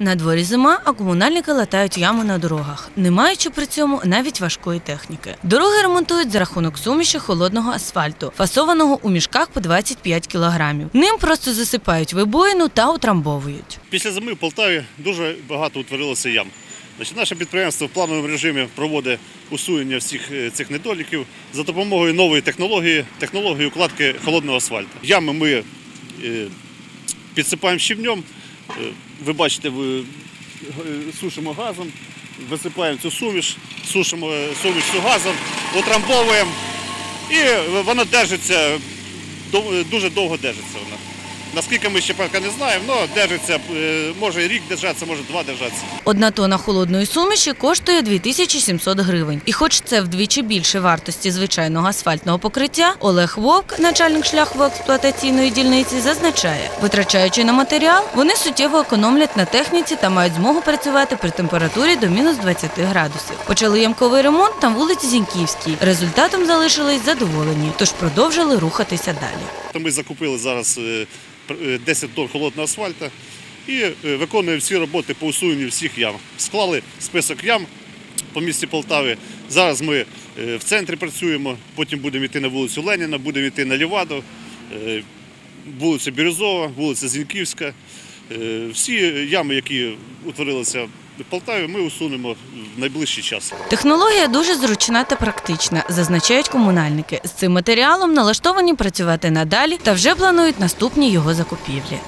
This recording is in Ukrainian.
На дворі зима, а комунальники латають ями на дорогах, не маючи при цьому навіть важкої техніки. Дороги ремонтують за рахунок суміші холодного асфальту, фасованого у мішках по 25 кілограмів. Ним просто засипають вибоїну та утрамбовують. Після зими в Полтаві дуже багато утворилося ям. Значить, наше підприємство в плановому режимі проводить усунення всіх е, цих недоліків за допомогою нової технології, технології укладки холодного асфальту. Ями ми е, підсипаємо щебнем. Е, Ви бачите, е, сушимо газом, висипаємо цю суміш, сушимо е, суміш цю газом, утрамбовуємо і вона держиться, дуже довго держиться вона. Наскільки ми ще поки не знаємо, але держиться, е, може рік держатися, може два держатися. Одна тона холодної суміші коштує 2700 гривень. І хоч це вдвічі більше вартості звичайного асфальтного покриття, Олег Вовк, начальник шляхово-експлуатаційної дільниці, зазначає, витрачаючи на матеріал, вони суттєво економлять на техніці та мають змогу працювати при температурі до мінус 20 градусів. Почали ямковий ремонт на вулиці Зіньківській. Результатом залишились задоволені, тож продовжили рухатися далі. Ми закупили зараз е, 10 тонн холодного асфальту і виконує всі роботи по усуненню всіх ям. Склали список ям по місті Полтави. Зараз ми е, в центрі працюємо, потім будемо йти на вулицю Леніна, будемо йти на Ліваду, е, вулиця Бірюзова, вулиця Зіньківська. Е, Всі ями, які утворилися Полтаві, ми усунемо в найближчий час. Технологія дуже зручна та практична, зазначають комунальники. З цим матеріалом налаштовані працювати надалі та вже планують наступні його закупівлі.